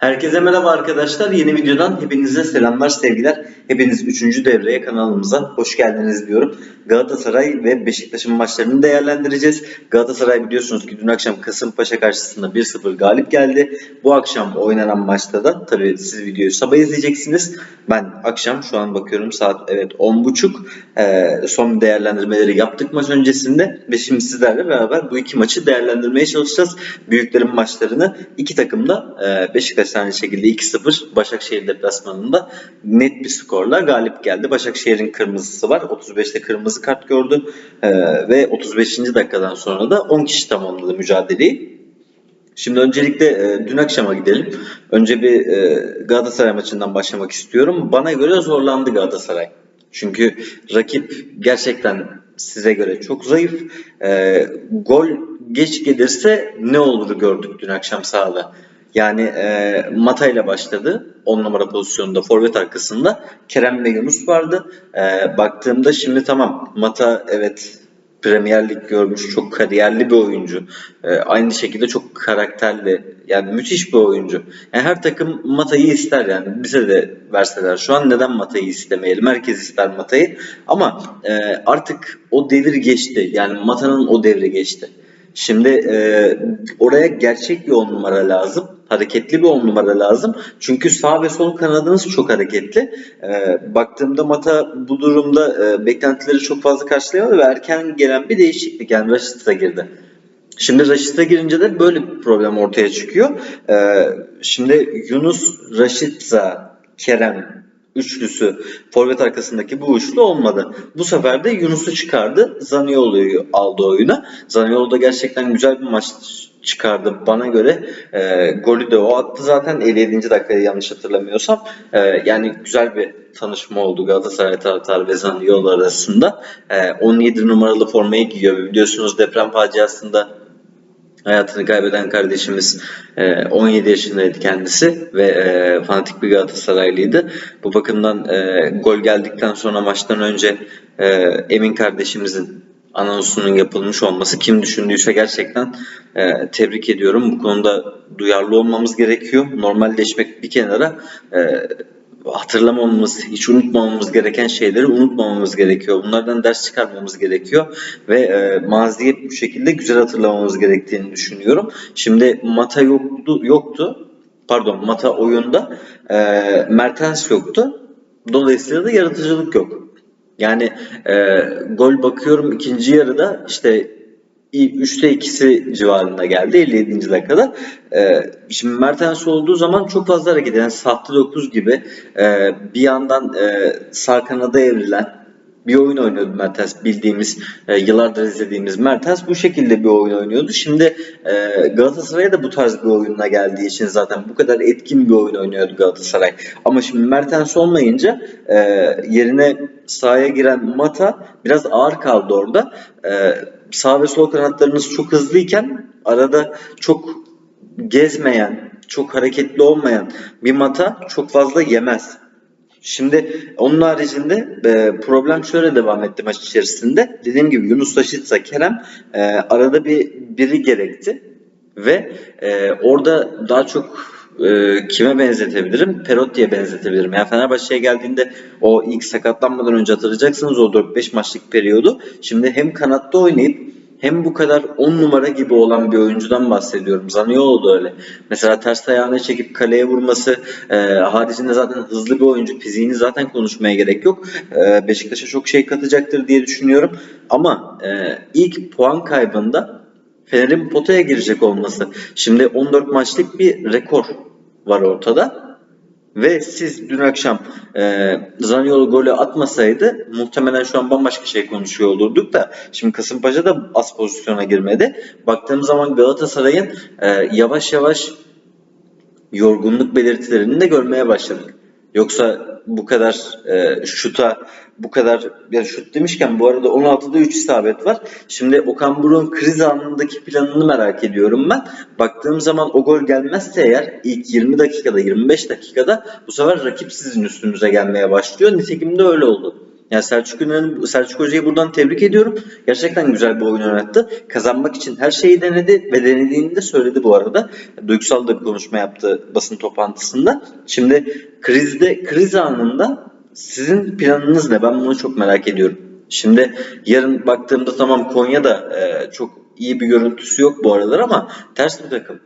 Herkese merhaba arkadaşlar. Yeni videodan hepinize selamlar, sevgiler. Hepiniz 3. devreye kanalımıza hoş geldiniz diyorum. Galatasaray ve Beşiktaş'ın maçlarını değerlendireceğiz. Galatasaray biliyorsunuz ki dün akşam Kasımpaşa karşısında 1-0 galip geldi. Bu akşam oynanan maçta da tabii siz videoyu sabah izleyeceksiniz. Ben akşam şu an bakıyorum saat evet 10.30 Ee, son değerlendirmeleri yaptık maç öncesinde ve şimdi sizlerle beraber bu iki maçı değerlendirmeye çalışacağız. Büyüklerin maçlarını iki takım da e, Beşiktaş aynı şekilde 2-0 Başakşehir deplasmanında net bir skorla galip geldi. Başakşehir'in kırmızısı var. 35'te kırmızı kart gördü Ee, ve 35. dakikadan sonra da 10 kişi tamamladı mücadeleyi. Şimdi öncelikle e, dün akşama gidelim. Önce bir e, Galatasaray maçından başlamak istiyorum. Bana göre zorlandı Galatasaray. Çünkü rakip gerçekten size göre çok zayıf. E, gol geç gelirse ne olur gördük dün akşam sahada. Yani e, Mata ile başladı. 10 numara pozisyonunda forvet arkasında. Kerem ve Yunus vardı. E, baktığımda şimdi tamam Mata evet Premier Lig görmüş çok kariyerli bir oyuncu. Ee, aynı şekilde çok karakterli. Yani müthiş bir oyuncu. Yani her takım Mata'yı ister yani. Bize de verseler şu an neden Mata'yı istemeyelim? Herkes ister Mata'yı. Ama e, artık o devir geçti. Yani Mata'nın o devri geçti. Şimdi e, oraya gerçek bir on numara lazım. Hareketli bir on numara lazım. Çünkü sağ ve sol kanadınız çok hareketli. E, baktığımda Mata bu durumda e, beklentileri çok fazla karşılayamadı ve erken gelen bir değişiklik. Yani Raşit'e girdi. Şimdi Raşit'e girince de böyle bir problem ortaya çıkıyor. Ee, şimdi Yunus, Raşitza, Kerem üçlüsü forvet arkasındaki bu üçlü olmadı. Bu sefer de Yunus'u çıkardı. Zaniolo'yu aldı oyuna. Zaniolo da gerçekten güzel bir maç çıkardı bana göre. E, golü de o attı zaten 57. dakikada yanlış hatırlamıyorsam. E, yani güzel bir tanışma oldu Galatasaray taraftarı ve Zaniolo arasında. E, 17 numaralı formayı giyiyor. Biliyorsunuz deprem faciasında hayatını kaybeden kardeşimiz e, 17 yaşındaydı kendisi ve e, fanatik bir Galatasaraylıydı. Bu bakımdan e, gol geldikten sonra maçtan önce e, Emin kardeşimizin anonsunun yapılmış olması kim düşündüyse gerçekten e, tebrik ediyorum. Bu konuda duyarlı olmamız gerekiyor. Normalleşmek bir kenara e, hatırlamamamız, hiç unutmamamız gereken şeyleri unutmamamız gerekiyor. Bunlardan ders çıkarmamız gerekiyor ve e, maziyi bu şekilde güzel hatırlamamız gerektiğini düşünüyorum. Şimdi Mata yoktu, yoktu. Pardon, Mata oyunda e, Mertens yoktu. Dolayısıyla da yaratıcılık yok. Yani e, gol bakıyorum ikinci yarıda işte 3'te 2'si civarında geldi 57. dakikada. Ee, şimdi Mertens olduğu zaman çok fazla hareket eden sahte 9 gibi e, bir yandan e, sağ kanada evrilen bir oyun oynuyordu Mertens bildiğimiz e, yıllardır izlediğimiz Mertens bu şekilde bir oyun oynuyordu. Şimdi e, Galatasaray'a da bu tarz bir oyunla geldiği için zaten bu kadar etkin bir oyun oynuyordu Galatasaray. Ama şimdi Mertens olmayınca e, yerine sahaya giren Mata biraz ağır kaldı orada. E, sağ ve sol kanatlarınız çok hızlıyken arada çok gezmeyen, çok hareketli olmayan bir Mata çok fazla yemez. Şimdi onun haricinde e, problem şöyle devam etti maç içerisinde. Dediğim gibi Yunus Taşitsa, Kerem e, arada bir biri gerekti ve e, orada daha çok e, kime benzetebilirim? Perotti'ye benzetebilirim. Yani Fenerbahçe'ye geldiğinde o ilk sakatlanmadan önce hatırlayacaksınız o 4-5 maçlık periyodu. Şimdi hem kanatta oynayıp hem bu kadar 10 numara gibi olan bir oyuncudan bahsediyorum. Zaniolo da öyle. Mesela ters ayağına çekip kaleye vurması e, haricinde zaten hızlı bir oyuncu. Fiziğini zaten konuşmaya gerek yok. E, Beşiktaş'a çok şey katacaktır diye düşünüyorum. Ama e, ilk puan kaybında Fener'in potaya girecek olması. Şimdi 14 maçlık bir rekor var ortada. Ve siz dün akşam e, Zaniolo golü atmasaydı muhtemelen şu an bambaşka şey konuşuyor olurduk da şimdi Kasımpaşa da az pozisyona girmedi. Baktığım zaman Galatasaray'ın e, yavaş yavaş yorgunluk belirtilerini de görmeye başladık. Yoksa bu kadar e, şuta bu kadar ya şut demişken bu arada 16'da 3 isabet var. Şimdi Okan Buruk'un kriz anındaki planını merak ediyorum ben. Baktığım zaman o gol gelmezse eğer ilk 20 dakikada 25 dakikada bu sefer rakip sizin üstünüze gelmeye başlıyor. Nitekim de öyle oldu. Yani Selçuk Ünal'ın Selçuk Hoca'yı buradan tebrik ediyorum. Gerçekten güzel bir oyun oynattı. Kazanmak için her şeyi denedi ve denediğini de söyledi bu arada. Duygusal da bir konuşma yaptı basın toplantısında. Şimdi krizde kriz anında sizin planınız ne? Ben bunu çok merak ediyorum. Şimdi yarın baktığımda tamam Konya'da e, çok iyi bir görüntüsü yok bu aralar ama ters bir takım.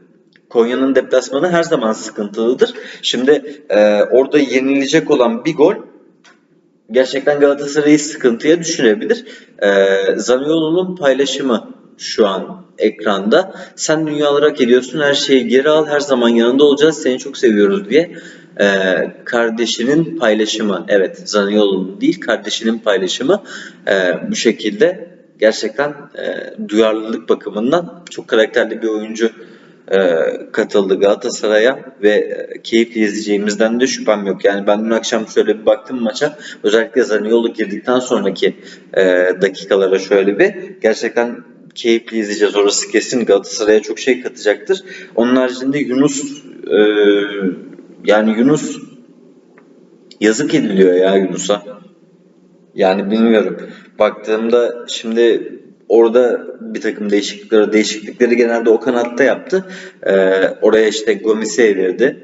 Konya'nın deplasmanı her zaman sıkıntılıdır. Şimdi e, orada yenilecek olan bir gol gerçekten Galatasaray'ı sıkıntıya düşürebilir. Ee, Zaniolo'nun paylaşımı şu an ekranda. Sen dünyaları hak ediyorsun, her şeyi geri al, her zaman yanında olacağız, seni çok seviyoruz diye. Ee, kardeşinin paylaşımı, evet Zaniolo'nun değil, kardeşinin paylaşımı ee, bu şekilde gerçekten e, duyarlılık bakımından çok karakterli bir oyuncu e, katıldı Galatasaray'a ve e, keyifli izleyeceğimizden de şüphem yok. Yani ben dün akşam şöyle bir baktım maça. Özellikle Zaniolo girdikten sonraki e, dakikalara şöyle bir gerçekten keyifli izleyeceğiz. Orası kesin Galatasaray'a çok şey katacaktır. Onun haricinde Yunus e, yani Yunus yazık ediliyor ya Yunus'a. Yani bilmiyorum. Baktığımda şimdi orada bir takım değişiklikleri, değişiklikleri genelde o kanatta yaptı. Ee, oraya işte Gomis'i evirdi.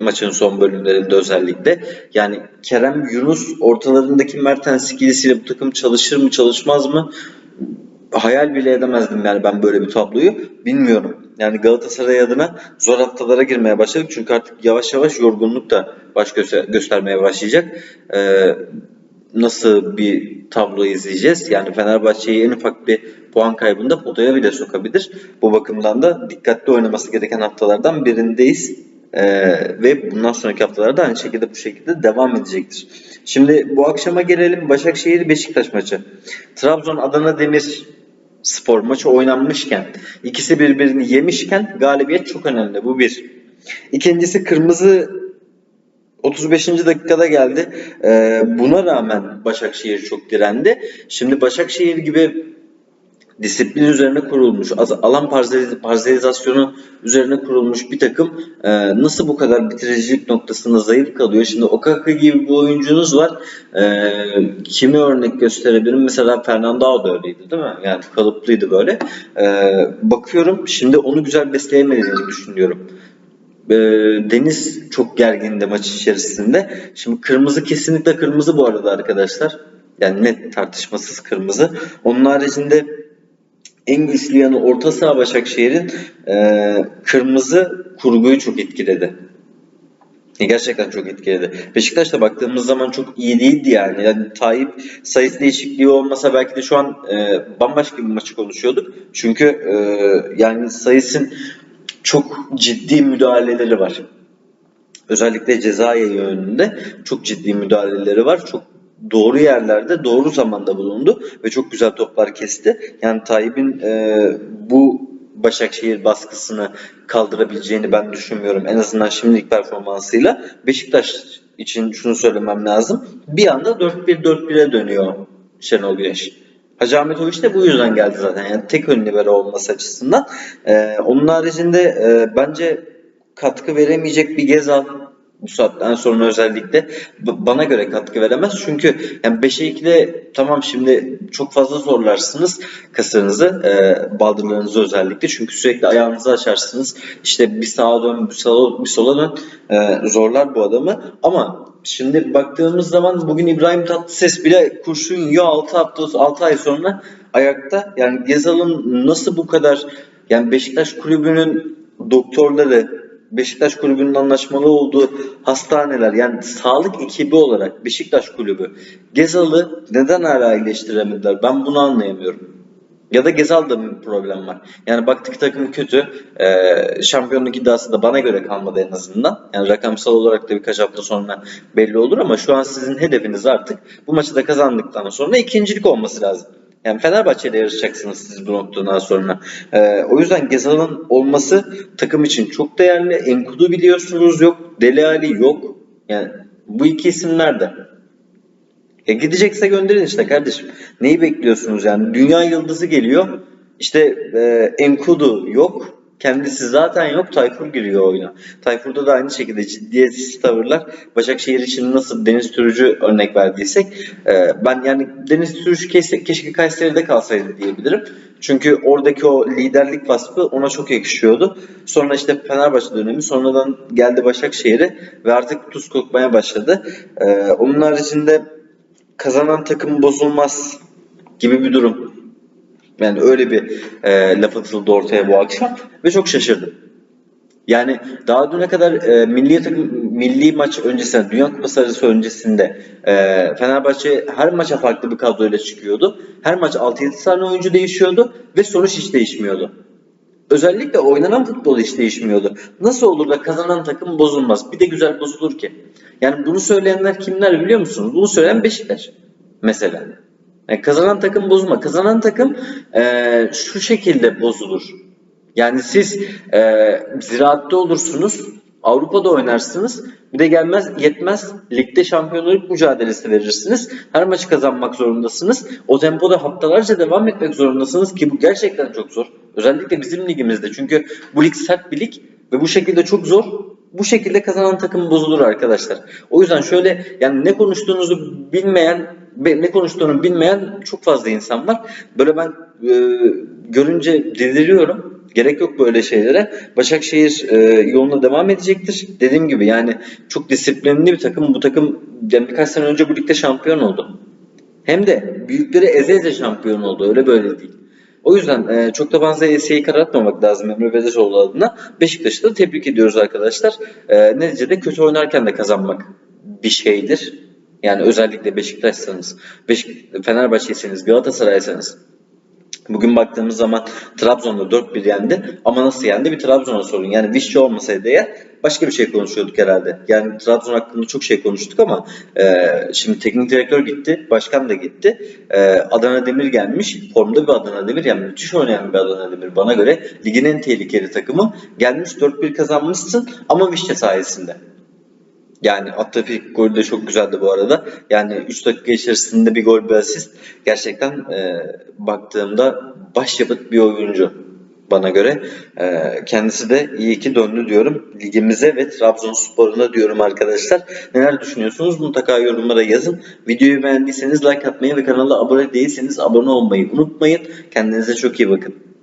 Maçın son bölümlerinde özellikle. Yani Kerem Yunus ortalarındaki Mertens ikilisiyle bu takım çalışır mı çalışmaz mı? Hayal bile edemezdim yani ben böyle bir tabloyu. Bilmiyorum. Yani Galatasaray adına zor haftalara girmeye başladık. Çünkü artık yavaş yavaş yorgunluk da baş göster- göstermeye başlayacak. Ee, nasıl bir tablo izleyeceğiz? Yani Fenerbahçe'yi en ufak bir puan kaybında potaya bile sokabilir. Bu bakımdan da dikkatli oynaması gereken haftalardan birindeyiz. Ee, ve bundan sonraki haftalarda aynı şekilde bu şekilde devam edecektir. Şimdi bu akşama gelelim Başakşehir Beşiktaş maçı. Trabzon Adana Demir spor maçı oynanmışken ikisi birbirini yemişken galibiyet çok önemli. Bu bir. İkincisi kırmızı 35. dakikada geldi. Ee, buna rağmen Başakşehir çok direndi. Şimdi Başakşehir gibi disiplin üzerine kurulmuş, alan parzeliz- parzelizasyonu üzerine kurulmuş bir takım e, nasıl bu kadar bitiricilik noktasında zayıf kalıyor? Şimdi Okaka gibi bir oyuncunuz var. E, kimi örnek gösterebilirim? Mesela Fernando da öyleydi değil mi? Yani kalıplıydı böyle. E, bakıyorum şimdi onu güzel besleyemediğini düşünüyorum. E, Deniz çok gergindi maç içerisinde. Şimdi kırmızı kesinlikle kırmızı bu arada arkadaşlar. Yani net tartışmasız kırmızı. Onun haricinde en güçlü yanı orta saha Başakşehir'in e, kırmızı kurguyu çok etkiledi. E, Gerçekten çok etkiledi. Beşiktaş'ta baktığımız zaman çok iyi değildi yani. yani Tayyip sayısı değişikliği olmasa belki de şu an e, bambaşka bir maçı konuşuyorduk. Çünkü e, yani sayısın çok ciddi müdahaleleri var. Özellikle ceza yönünde çok ciddi müdahaleleri var. Çok doğru yerlerde doğru zamanda bulundu ve çok güzel toplar kesti. Yani Tayyip'in e, bu Başakşehir baskısını kaldırabileceğini ben düşünmüyorum. En azından şimdilik performansıyla. Beşiktaş için şunu söylemem lazım. Bir anda 4-1-4-1'e dönüyor Şenol Güneş. Hacı Ahmetoviç de bu yüzden geldi zaten. Yani tek ön libero olması açısından. Ee, onun haricinde e, bence katkı veremeyecek bir Gezal bu saatten sonra özellikle bana göre katkı veremez. Çünkü yani 5'e 2'de tamam şimdi çok fazla zorlarsınız kasınızı, e, baldırlarınızı özellikle. Çünkü sürekli ayağınızı açarsınız. İşte bir sağa dön, bir sola, bir sola dön. E, zorlar bu adamı. Ama şimdi baktığımız zaman bugün İbrahim Tatlıses bile kurşun yiyor 6 hafta 6 ay sonra ayakta. Yani Gezal'ın nasıl bu kadar yani Beşiktaş kulübünün doktorları Beşiktaş kulübünün anlaşmalı olduğu hastaneler yani sağlık ekibi olarak Beşiktaş kulübü Gezal'ı neden hala iyileştiremediler? Ben bunu anlayamıyorum. Ya da Gezal'da bir problem var. Yani baktık takım kötü. Ee, şampiyonluk iddiası da bana göre kalmadı en azından. Yani rakamsal olarak da birkaç hafta sonra belli olur ama şu an sizin hedefiniz artık bu maçı da kazandıktan sonra ikincilik olması lazım. Yani Fenerbahçe'yle yarışacaksınız siz bu noktadan sonra. Ee, o yüzden Gezal'ın olması takım için çok değerli. Enkudu biliyorsunuz yok. Deli Ali yok. Yani bu iki isim nerede? Ya gidecekse gönderin işte kardeşim. Neyi bekliyorsunuz yani? Dünya yıldızı geliyor. İşte e, Enkudu yok. Kendisi zaten yok. Tayfur giriyor oyuna. Tayfur'da da aynı şekilde ciddiyetsiz tavırlar. Başakşehir için nasıl Deniz Türücü örnek verdiysek e, ben yani Deniz Türücü keşke, keşke Kayseri'de kalsaydı diyebilirim. Çünkü oradaki o liderlik vasfı ona çok yakışıyordu. Sonra işte Fenerbahçe dönemi sonradan geldi Başakşehir'e ve artık tuz kokmaya başladı. E, onun haricinde kazanan takım bozulmaz gibi bir durum. Yani öyle bir e, laf atıldı ortaya bu akşam ve çok şaşırdım. Yani daha düne kadar e, milli takım milli maç öncesinde, Dünya Kupası arası öncesinde e, Fenerbahçe her maça farklı bir kadroyla çıkıyordu. Her maç 6-7 tane oyuncu değişiyordu ve sonuç hiç değişmiyordu. Özellikle oynanan futbol hiç değişmiyordu. Nasıl olur da kazanan takım bozulmaz? Bir de güzel bozulur ki. Yani bunu söyleyenler kimler biliyor musunuz? Bunu söyleyen Beşiktaş mesela. Yani kazanan takım bozulma. Kazanan takım eee, şu şekilde bozulur. Yani siz eee ziraatte olursunuz, Avrupa'da oynarsınız. Bir de gelmez yetmez ligde şampiyonluk mücadelesi verirsiniz. Her maçı kazanmak zorundasınız. O tempoda haftalarca devam etmek zorundasınız ki bu gerçekten çok zor. Özellikle bizim ligimizde. Çünkü bu lig sert bir lig ve bu şekilde çok zor. Bu şekilde kazanan takım bozulur arkadaşlar. O yüzden şöyle yani ne konuştuğunuzu bilmeyen ne konuştuğunu bilmeyen çok fazla insan var. Böyle ben e, görünce deliriyorum. Gerek yok böyle şeylere. Başakşehir e, yoluna devam edecektir. Dediğim gibi yani çok disiplinli bir takım. Bu takım yani birkaç sene önce bu şampiyon oldu. Hem de büyükleri eze eze şampiyon oldu. Öyle böyle değil. O yüzden e, çok da fazla ESE'yi karartmamak lazım Emre Belezoğlu adına. Beşiktaş'ı da tebrik ediyoruz arkadaşlar. E, neticede kötü oynarken de kazanmak bir şeydir. Yani özellikle Beşiktaş'sanız, Beşik Fenerbahçe'yseniz, Galatasaray'sanız Bugün baktığımız zaman Trabzon'da 4-1 yendi ama nasıl yendi bir Trabzon'a sorun. Yani Vişçi olmasaydı eğer başka bir şey konuşuyorduk herhalde. Yani Trabzon hakkında çok şey konuştuk ama e, şimdi teknik direktör gitti, başkan da gitti. E, Adana Demir gelmiş, formda bir Adana Demir yani müthiş oynayan bir Adana Demir bana göre. Ligin en tehlikeli takımı. Gelmiş 4-1 kazanmışsın ama Vişçe sayesinde. Yani attığı ilk golü de çok güzeldi bu arada. Yani 3 dakika içerisinde bir gol bir asist. Gerçekten e, baktığımda başyapıt bir oyuncu bana göre. E, kendisi de iyi ki döndü diyorum. Ligimize ve Trabzonspor'una diyorum arkadaşlar. Neler düşünüyorsunuz? Mutlaka yorumlara yazın. Videoyu beğendiyseniz like atmayı ve kanala abone değilseniz abone olmayı unutmayın. Kendinize çok iyi bakın.